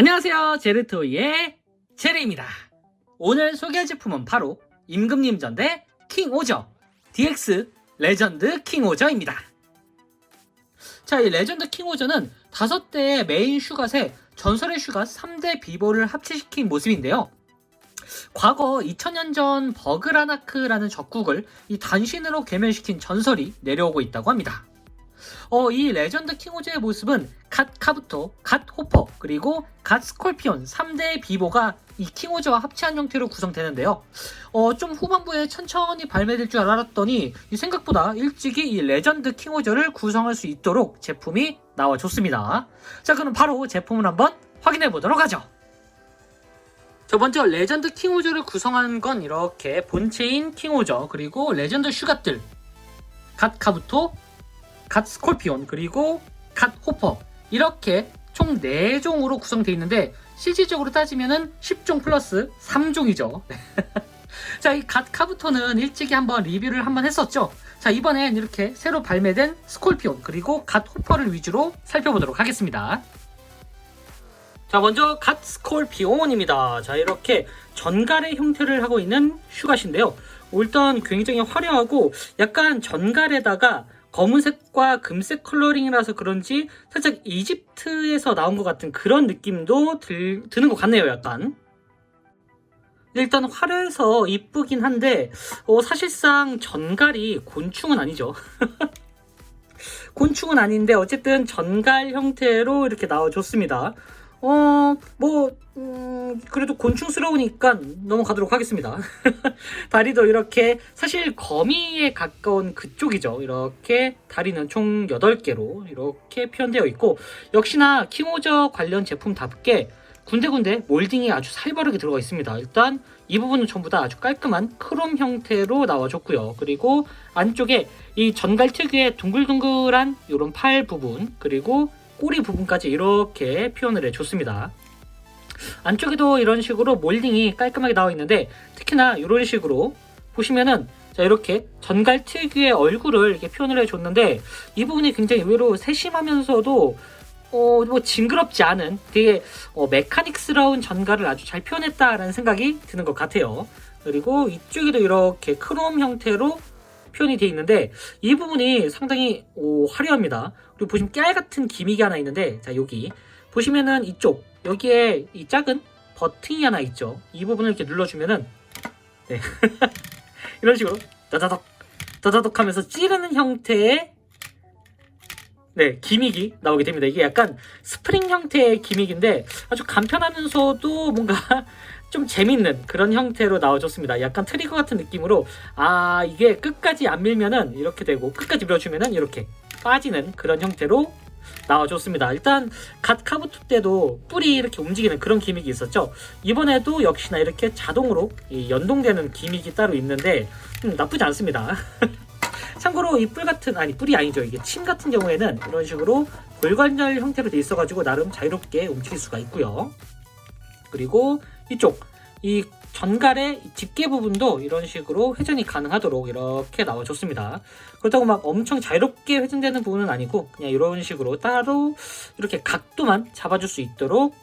안녕하세요. 제르토이의 제레입니다. 오늘 소개할 제품은 바로 임금님전 대 킹오저 DX 레전드 킹오저입니다. 자, 이 레전드 킹오저는 다섯 대의 메인 슈갓에 전설의 슈갓 3대 비보를 합체시킨 모습인데요. 과거 2000년 전 버그라나크라는 적국을 이 단신으로 개면시킨 전설이 내려오고 있다고 합니다. 어, 이 레전드 킹오즈의 모습은 갓 카부토, 갓 호퍼, 그리고 갓 스콜피온 3대의 비보가 이 킹오즈와 합체한 형태로 구성되는데요. 어, 좀 후반부에 천천히 발매될 줄 알았더니 이 생각보다 일찍이 이 레전드 킹오즈를 구성할 수 있도록 제품이 나와줬습니다. 자, 그럼 바로 제품을 한번 확인해 보도록 하죠. 자, 먼저 레전드 킹오저를 구성한 건 이렇게 본체인 킹오저, 그리고 레전드 슈갓들, 갓 카부토, 갓 스콜피온 그리고 갓 호퍼 이렇게 총 4종으로 구성되어 있는데 실질적으로 따지면은 10종 플러스 3종이죠. 자, 이 갓 카부토는 일찍이 한번 리뷰를 한번 했었죠. 자, 이번엔 이렇게 새로 발매된 스콜피온 그리고 갓 호퍼를 위주로 살펴보도록 하겠습니다. 자, 먼저 갓 스콜피온입니다. 자, 이렇게 전갈의 형태를 하고 있는 슈갓인데요. 일단 굉장히 화려하고 약간 전갈에다가 검은색과 금색 컬러링이라서 그런지 살짝 이집트에서 나온 것 같은 그런 느낌도 들, 드는 것 같네요, 약간. 일단 화려해서 이쁘긴 한데 어, 사실상 전갈이 곤충은 아니죠. 곤충은 아닌데 어쨌든 전갈 형태로 이렇게 나와줬습니다. 어, 뭐, 음, 그래도 곤충스러우니까 넘어가도록 하겠습니다. 다리도 이렇게, 사실 거미에 가까운 그쪽이죠. 이렇게 다리는 총 8개로 이렇게 표현되어 있고, 역시나 킹오저 관련 제품답게 군데군데 몰딩이 아주 살벌하게 들어가 있습니다. 일단 이 부분은 전부 다 아주 깔끔한 크롬 형태로 나와줬고요. 그리고 안쪽에 이 전갈 특유의 둥글둥글한 이런 팔 부분, 그리고 꼬리 부분까지 이렇게 표현을 해줬습니다. 안쪽에도 이런 식으로 몰딩이 깔끔하게 나와 있는데 특히나 이런 식으로 보시면은 자 이렇게 전갈 특유의 얼굴을 이렇게 표현을 해줬는데 이 부분이 굉장히 의외로 세심하면서도 어, 뭐 징그럽지 않은 되게 어, 메카닉스러운 전갈을 아주 잘 표현했다라는 생각이 드는 것 같아요. 그리고 이쪽에도 이렇게 크롬 형태로 표현이 되어 있는데 이 부분이 상당히 오, 화려합니다. 그리고 보시면 깨알 같은 기믹이 하나 있는데 자 여기 보시면은 이쪽 여기에 이 작은 버튼이 하나 있죠. 이 부분을 이렇게 눌러주면은 네. 이런 식으로 다다덕 다다덕 하면서 찌르는 형태의 네, 기믹이 나오게 됩니다. 이게 약간 스프링 형태의 기믹인데 아주 간편하면서도 뭔가 좀 재밌는 그런 형태로 나와줬습니다. 약간 트리거 같은 느낌으로 아 이게 끝까지 안 밀면은 이렇게 되고 끝까지 밀어주면은 이렇게 빠지는 그런 형태로 나와줬습니다. 일단 갓 카부토 때도 뿔이 이렇게 움직이는 그런 기믹이 있었죠. 이번에도 역시나 이렇게 자동으로 이 연동되는 기믹이 따로 있는데 음, 나쁘지 않습니다. 참고로 이 뿔 같은 아니 뿔이 아니죠 이게 침 같은 경우에는 이런 식으로 골관절 형태로 돼 있어가지고 나름 자유롭게 움직일 수가 있고요. 그리고 이쪽 이 전갈의 이 집게 부분도 이런 식으로 회전이 가능하도록 이렇게 나와줬습니다. 그렇다고 막 엄청 자유롭게 회전되는 부분은 아니고 그냥 이런 식으로 따로 이렇게 각도만 잡아줄 수 있도록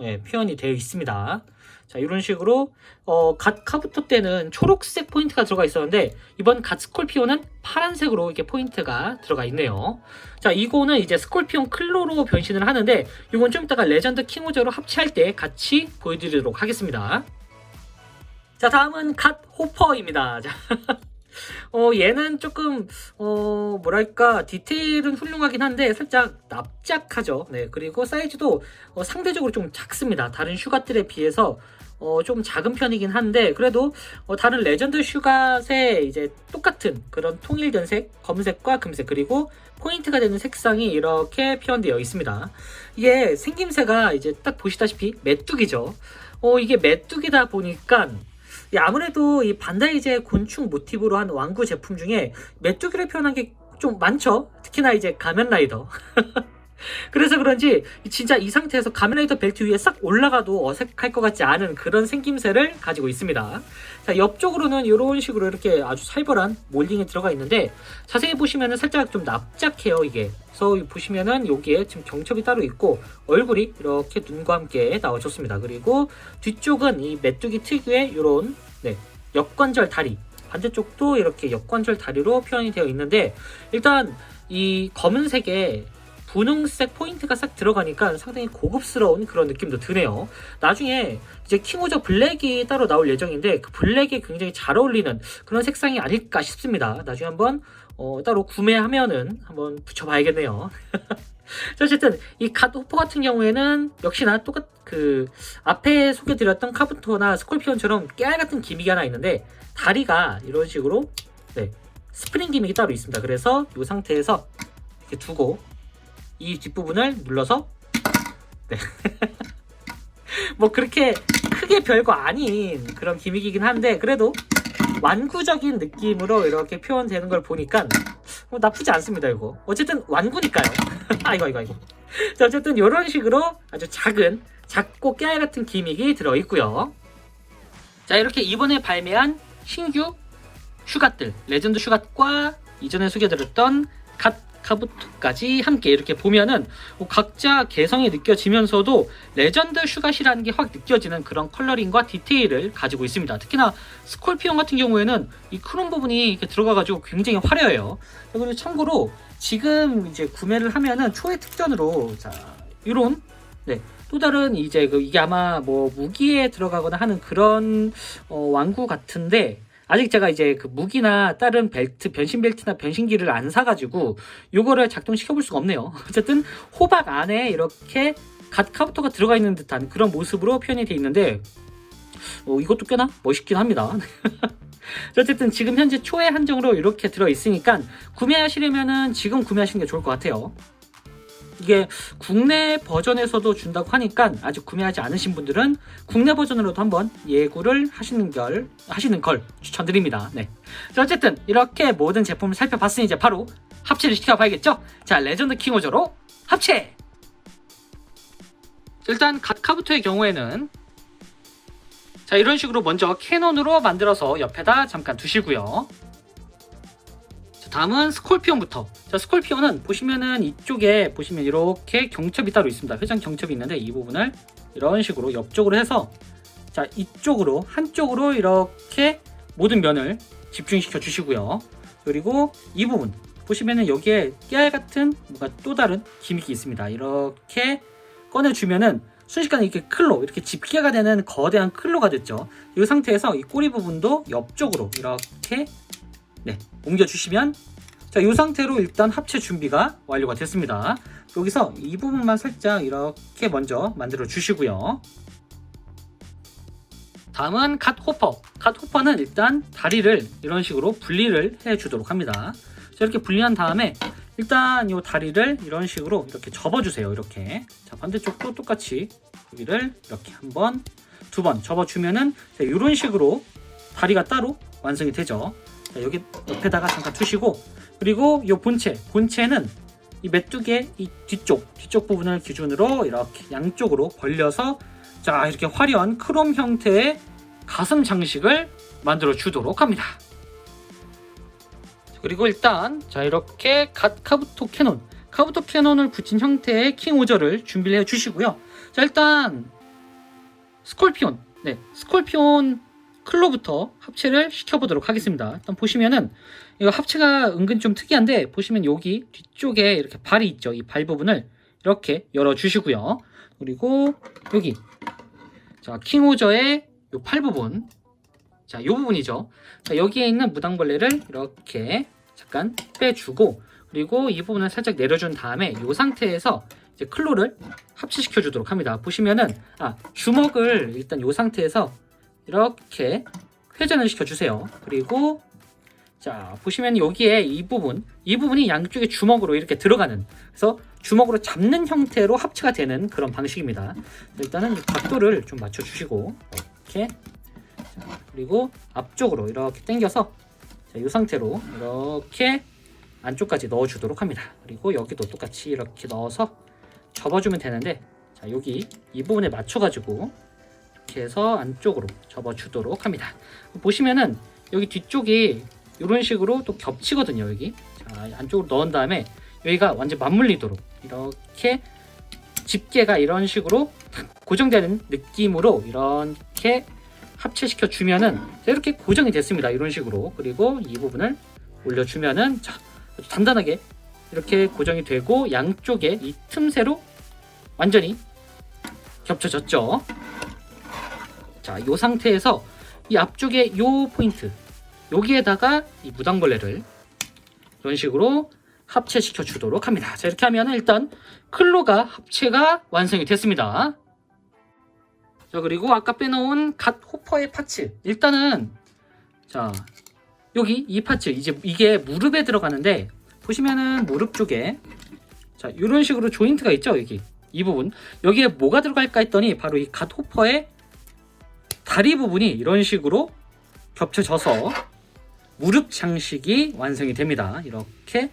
예, 표현이 되어 있습니다. 자 이런 식으로 어, 갓 카부토 때는 초록색 포인트가 들어가 있었는데 이번 갓 스콜피오는 파란색으로 이렇게 포인트가 들어가 있네요. 자 이거는 이제 스콜피온 클로로 변신을 하는데 이건 좀 이따가 레전드 킹오저로 합체할 때 같이 보여드리도록 하겠습니다. 자 다음은 갓 호퍼입니다. 자, 어 얘는 조금 어 뭐랄까 디테일은 훌륭하긴 한데 살짝 납작하죠. 네 그리고 사이즈도 어, 상대적으로 좀 작습니다. 다른 슈갓들에 비해서 어, 좀 작은 편이긴 한데 그래도 어, 다른 레전드 슈갓의 이제 똑같은 그런 통일된 색 검색과 금색 그리고 포인트가 되는 색상이 이렇게 표현되어 있습니다. 이게 생김새가 이제 딱 보시다시피 메뚜기죠. 어, 이게 메뚜기다 보니까 이 아무래도 이 반다이제 곤충 모티브로 한 왕구 제품 중에 메뚜기를 표현한 게 좀 많죠. 특히나 이제 가면라이더. 그래서 그런지 진짜 이 상태에서 가면라이더 벨트 위에 싹 올라가도 어색할 것 같지 않은 그런 생김새를 가지고 있습니다. 자, 옆쪽으로는 이런 식으로 이렇게 아주 살벌한 몰딩이 들어가 있는데 자세히 보시면은 살짝 좀 납작해요, 이게. 그래서 보시면은 여기에 지금 경첩이 따로 있고 얼굴이 이렇게 눈과 함께 나와줬습니다. 그리고 뒤쪽은 이 메뚜기 특유의 이런 네, 역관절 다리 반대쪽도 이렇게 역관절 다리로 표현이 되어 있는데 일단 이 검은색에 분홍색 포인트가 싹 들어가니까 상당히 고급스러운 그런 느낌도 드네요. 나중에 이제 킹오저 블랙이 따로 나올 예정인데 그 블랙에 굉장히 잘 어울리는 그런 색상이 아닐까 싶습니다. 나중에 한번 어, 따로 구매하면은 한번 붙여봐야겠네요. 자, 어쨌든 이 갓 호퍼 같은 경우에는 역시나 똑같 그 앞에 소개드렸던 카부토나 스콜피온처럼 깨알 같은 기믹이 하나 있는데 다리가 이런 식으로 네, 스프링 기믹이 따로 있습니다. 그래서 이 상태에서 이렇게 두고 이 뒷부분을 눌러서 네. 뭐 그렇게 크게 별거 아닌 그런 기믹이긴 한데 그래도 완구적인 느낌으로 이렇게 표현되는 걸 보니까 뭐 나쁘지 않습니다 이거. 어쨌든 완구니까요. 아이고 아이고 아이고. 자 어쨌든 이런 식으로 아주 작은 작고 깨알 같은 기믹이 들어있고요. 자 이렇게 이번에 발매한 신규 슈갓들 레전드 슈갓과 이전에 소개드렸던 갓 카부토까지 함께 이렇게 보면은 뭐 각자 개성이 느껴지면서도 레전드 슈갓이라는 게 확 느껴지는 그런 컬러링과 디테일을 가지고 있습니다. 특히나 스콜피온 같은 경우에는 이 크롬 부분이 이렇게 들어가가지고 굉장히 화려해요. 그리고 참고로 지금 이제 구매를 하면은 초회 특전으로 자 이런 네. 또 다른 이제 그 이게 아마 뭐 무기에 들어가거나 하는 그런 어, 왕구 같은데 아직 제가 이제 그 무기나 다른 벨트, 변신 벨트나 변신기를 안 사가지고 요거를 작동시켜 볼 수가 없네요. 어쨌든 호박 안에 이렇게 갓 카부터가 들어가 있는 듯한 그런 모습으로 표현이 돼 있는데 어, 이것도 꽤나 멋있긴 합니다. 어쨌든 지금 현재 초회 한정으로 이렇게 들어 있으니까 구매하시려면은 지금 구매하시는 게 좋을 것 같아요. 이게 국내 버전에서도 준다고 하니까 아직 구매하지 않으신 분들은 국내 버전으로도 한번 예고를 하시는 걸 하시는 걸 추천드립니다. 네. 자, 어쨌든 이렇게 모든 제품을 살펴봤으니 이제 바로 합체를 시켜봐야겠죠? 자, 레전드 킹오저로 합체! 일단 갓카부토의 경우에는 자 이런 식으로 먼저 캐논으로 만들어서 옆에다 잠깐 두시고요. 자, 다음은 스콜피온부터. 자 스콜피온은 보시면은 이쪽에 보시면 이렇게 경첩이 따로 있습니다. 회전 경첩이 있는데 이 부분을 이런 식으로 옆쪽으로 해서 자 이쪽으로 한쪽으로 이렇게 모든 면을 집중시켜 주시고요. 그리고 이 부분 보시면은 여기에 깨알 같은 뭔가 또 다른 기믹이 있습니다. 이렇게 꺼내 주면은 순식간에 이렇게 클로 이렇게 집게가 되는 거대한 클로가 됐죠. 이 상태에서 이 꼬리 부분도 옆쪽으로 이렇게 네, 옮겨주시면 자, 이 상태로 일단 합체 준비가 완료가 됐습니다. 여기서 이 부분만 살짝 이렇게 먼저 만들어 주시고요. 다음은 갓 호퍼. 갓 호퍼는 일단 다리를 이런 식으로 분리를 해 주도록 합니다. 자, 이렇게 분리한 다음에 일단 이 다리를 이런 식으로 이렇게 접어주세요. 이렇게. 자, 반대쪽도 똑같이 여기를 이렇게 한 번, 두 번 접어주면은 자, 이런 식으로 다리가 따로 완성이 되죠. 자, 여기 옆에다가 잠깐 두시고 그리고 이 본체, 본체는 이 메뚜기의 이 뒤쪽, 뒤쪽 부분을 기준으로 이렇게 양쪽으로 벌려서 자, 이렇게 화려한 크롬 형태의 가슴 장식을 만들어 주도록 합니다. 그리고 일단 자 이렇게 갓 카부토 캐논 카부토 캐논을 붙인 형태의 킹 오저를 준비를 해 주시고요 자 일단 스콜피온 네 스콜피온 클로부터 합체를 시켜보도록 하겠습니다. 일단 보시면은 이거 합체가 은근 좀 특이한데 보시면 여기 뒤쪽에 이렇게 발이 있죠. 이 발 부분을 이렇게 열어 주시고요. 그리고 여기. 자킹 오저의 이팔 부분. 자, 이 부분이죠. 자, 여기에 있는 무당벌레를 이렇게 잠깐 빼주고 그리고 이 부분을 살짝 내려준 다음에 이 상태에서 이제 클로를 합체시켜 주도록 합니다. 보시면은 아, 주먹을 일단 이 상태에서 이렇게 회전을 시켜 주세요. 그리고 자, 보시면 여기에 이 부분, 이 부분이 양쪽에 주먹으로 이렇게 들어가는 그래서 주먹으로 잡는 형태로 합체가 되는 그런 방식입니다. 일단은 이 각도를 좀 맞춰 주시고 이렇게 그리고 앞쪽으로 이렇게 당겨서 자, 이 상태로 이렇게 안쪽까지 넣어주도록 합니다. 그리고 여기도 똑같이 이렇게 넣어서 접어주면 되는데 자 여기 이 부분에 맞춰가지고 이렇게 해서 안쪽으로 접어주도록 합니다. 보시면은 여기 뒤쪽이 이런 식으로 또 겹치거든요 여기. 자 안쪽으로 넣은 다음에 여기가 완전 맞물리도록 이렇게 집게가 이런 식으로 탁 고정되는 느낌으로 이렇게 합체시켜 주면은 이렇게 고정이 됐습니다 이런 식으로. 그리고 이 부분을 올려주면은 자 단단하게 이렇게 고정이 되고 양쪽에 이 틈새로 완전히 겹쳐졌죠 자 이 상태에서 이 앞쪽에 요 포인트 여기에다가 이 무당벌레를 이런 식으로 합체시켜 주도록 합니다. 자 이렇게 하면 일단 클로가 합체가 완성이 됐습니다. 자 그리고 아까 빼놓은 갓 호퍼의 파츠 일단은 자 여기 이 파츠 이제 이게 무릎에 들어가는데 보시면은 무릎 쪽에 자 이런 식으로 조인트가 있죠 여기 이 부분 여기에 뭐가 들어갈까 했더니 바로 이 갓 호퍼의 다리 부분이 이런 식으로 겹쳐져서 무릎 장식이 완성이 됩니다. 이렇게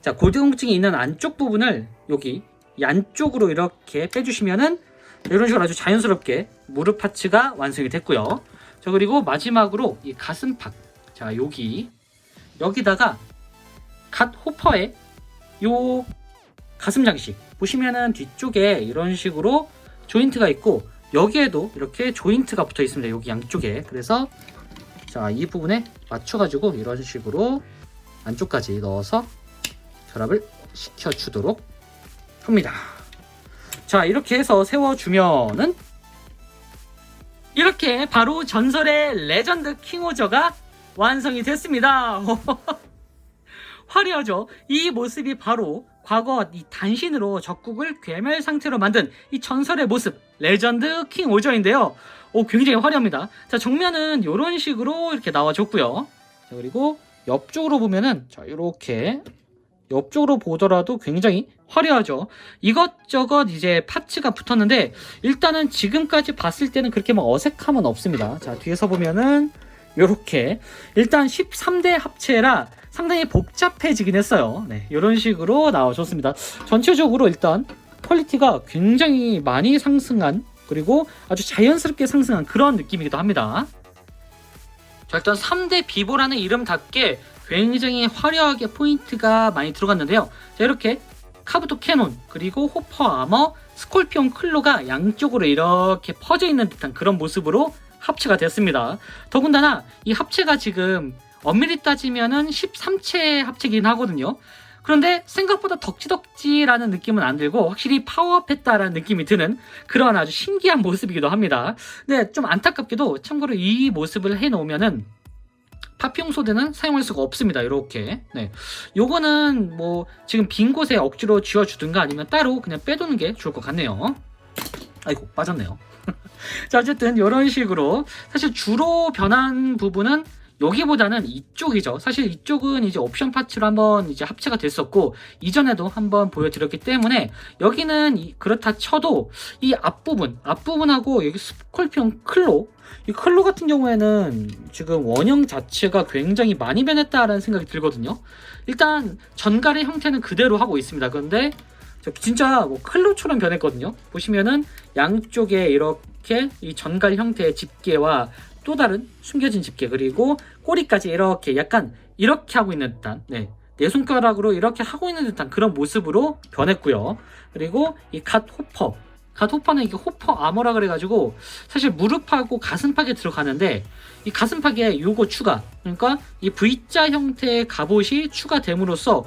자 골드공증이 있는 안쪽 부분을 여기 이 안쪽으로 이렇게 빼주시면은 이런 식으로 아주 자연스럽게 무릎 파츠가 완성이 됐고요. 자 그리고 마지막으로 이 가슴팍 자 여기 여기다가 갓 호퍼의 요 가슴 장식 보시면은 뒤쪽에 이런 식으로 조인트가 있고 여기에도 이렇게 조인트가 붙어 있습니다. 여기 양쪽에 그래서 자, 이 부분에 맞춰가지고 이런 식으로 안쪽까지 넣어서 결합을 시켜주도록 합니다. 자, 이렇게 해서 세워주면은 이렇게 바로 전설의 레전드 킹오저가 완성이 됐습니다. 화려하죠? 이 모습이 바로 과거 이 단신으로 적국을 괴멸 상태로 만든 이 전설의 모습 레전드 킹 오저인데요. 오 굉장히 화려합니다. 자 정면은 이런 식으로 이렇게 나와줬고요. 자 그리고 옆쪽으로 보면은 자 이렇게 옆쪽으로 보더라도 굉장히 화려하죠. 이것저것 이제 파츠가 붙었는데 일단은 지금까지 봤을 때는 그렇게 막 어색함은 없습니다. 자 뒤에서 보면은 이렇게 일단 13대 합체라 상당히 복잡해지긴 했어요. 네, 이런 식으로 나와줬습니다. 전체적으로 일단 퀄리티가 굉장히 많이 상승한 그리고 아주 자연스럽게 상승한 그런 느낌이기도 합니다. 자, 일단 3대 비보라는 이름답게 굉장히 화려하게 포인트가 많이 들어갔는데요. 자, 이렇게 카부토 캐논, 그리고 호퍼 아머, 스콜피온 클로가 양쪽으로 이렇게 퍼져 있는 듯한 그런 모습으로 합체가 됐습니다. 더군다나 이 합체가 지금 엄밀히 따지면은 13채 합체긴 하거든요. 그런데 생각보다 덕지덕지라는 느낌은 안 들고 확실히 파워업했다라는 느낌이 드는 그런 아주 신기한 모습이기도 합니다. 근데 좀 안타깝게도 참고로 이 모습을 해놓으면은 파피용 소드는 사용할 수가 없습니다. 이렇게. 네. 요거는 뭐 지금 빈 곳에 억지로 쥐어주든가 아니면 따로 그냥 빼두는 게 좋을 것 같네요. 아이고 빠졌네요. 자 어쨌든 이런 식으로 사실 주로 변한 부분은 여기보다는 이쪽이죠. 사실 이쪽은 이제 옵션 파츠로 한번 이제 합체가 됐었고 이전에도 한번 보여드렸기 때문에 여기는 이- 그렇다 쳐도 이 앞부분 앞부분하고 여기 스콜피온 클로 이 클로 같은 경우에는 지금 원형 자체가 굉장히 많이 변했다라는 생각이 들거든요. 일단 전갈의 형태는 그대로 하고 있습니다. 그런데 저 진짜 뭐 클로처럼 변했거든요. 보시면은 양쪽에 이렇게 이 전갈 형태의 집게와 또 다른 숨겨진 집게 그리고 꼬리까지 이렇게 약간 이렇게 하고 있는 듯한 네. 내 손가락으로 이렇게 하고 있는 듯한 그런 모습으로 변했고요. 그리고 이 갓 호퍼 갓 호퍼는 이게 호퍼 아머라 그래가지고 사실 무릎하고 가슴팍에 들어가는데 이 가슴팍에 요거 추가 그러니까 이 V자 형태의 갑옷이 추가됨으로써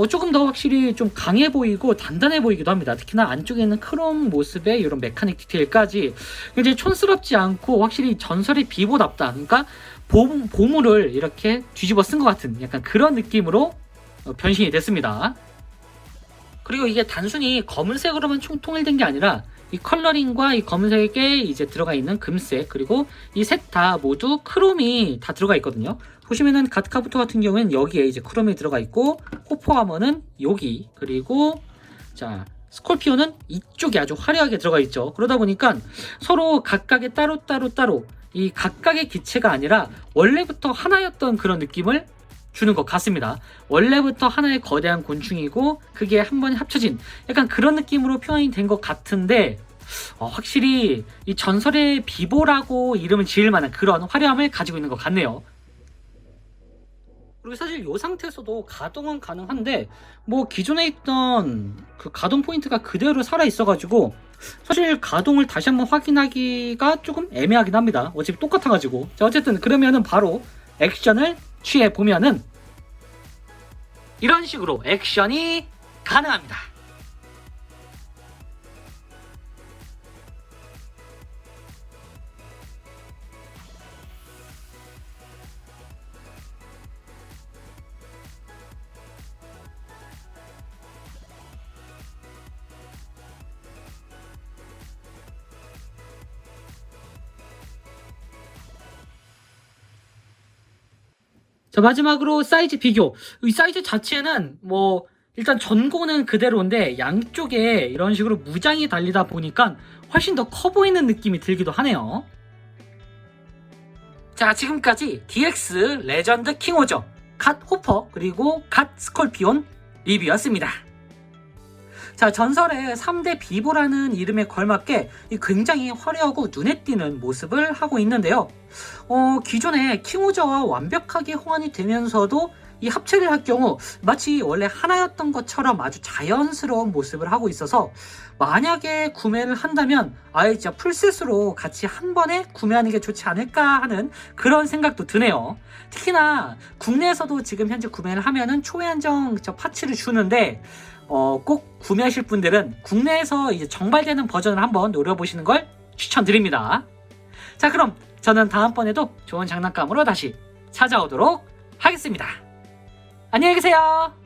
어, 조금 더 확실히 좀 강해 보이고 단단해 보이기도 합니다. 특히나 안쪽에 있는 크롬 모습의 이런 메카닉 디테일까지 굉장히 촌스럽지 않고 확실히 전설의 비보답다. 그러니까 보, 보물을 이렇게 뒤집어 쓴 것 같은 약간 그런 느낌으로 어, 변신이 됐습니다. 그리고 이게 단순히 검은색으로만 총 통일된 게 아니라 이 컬러링과 이 검은색에 이제 들어가 있는 금색 그리고 이 셋 다 모두 크롬이 다 들어가 있거든요. 보시면은 갓카부터 같은 경우에는 여기에 이제 크롬이 들어가 있고 호퍼하머는 여기 그리고 자 스콜피오는 이쪽에 아주 화려하게 들어가 있죠. 그러다 보니까 서로 각각의 따로 따로 따로 이 각각의 기체가 아니라 원래부터 하나였던 그런 느낌을 주는 것 같습니다. 원래부터 하나의 거대한 곤충이고 그게 한 번에 합쳐진 약간 그런 느낌으로 표현이 된 것 같은데 어, 확실히 이 전설의 비보라고 이름을 지을 만한 그런 화려함을 가지고 있는 것 같네요. 그리고 사실 이 상태에서도 가동은 가능한데 뭐 기존에 있던 그 가동 포인트가 그대로 살아 있어가지고 사실 가동을 다시 한번 확인하기가 조금 애매하긴 합니다. 어차피 똑같아가지고 자 어쨌든 그러면은 바로 액션을 취해 보면은 이런 식으로 액션이 가능합니다. 자 마지막으로 사이즈 비교. 이 사이즈 자체는 뭐 일단 전고는 그대로인데 양쪽에 이런 식으로 무장이 달리다 보니까 훨씬 더 커 보이는 느낌이 들기도 하네요. 자 지금까지 DX 레전드 킹오저 갓 호퍼 그리고 갓 스콜피온 리뷰였습니다. 자 전설의 3대 비보라는 이름에 걸맞게 이 굉장히 화려하고 눈에 띄는 모습을 하고 있는데요. 어, 기존의 킹우저와 완벽하게 호환이 되면서도 이 합체를 할 경우 마치 원래 하나였던 것처럼 아주 자연스러운 모습을 하고 있어서 만약에 구매를 한다면 아예 진짜 풀셋으로 같이 한 번에 구매하는 게 좋지 않을까 하는 그런 생각도 드네요. 특히나 국내에서도 지금 현재 구매를 하면은 초회 한정 저 파츠를 주는데 어, 꼭 구매하실 분들은 국내에서 이제 정발되는 버전을 한번 노려보시는 걸 추천드립니다. 자, 그럼 저는 다음번에도 좋은 장난감으로 다시 찾아오도록 하겠습니다. 안녕히 계세요.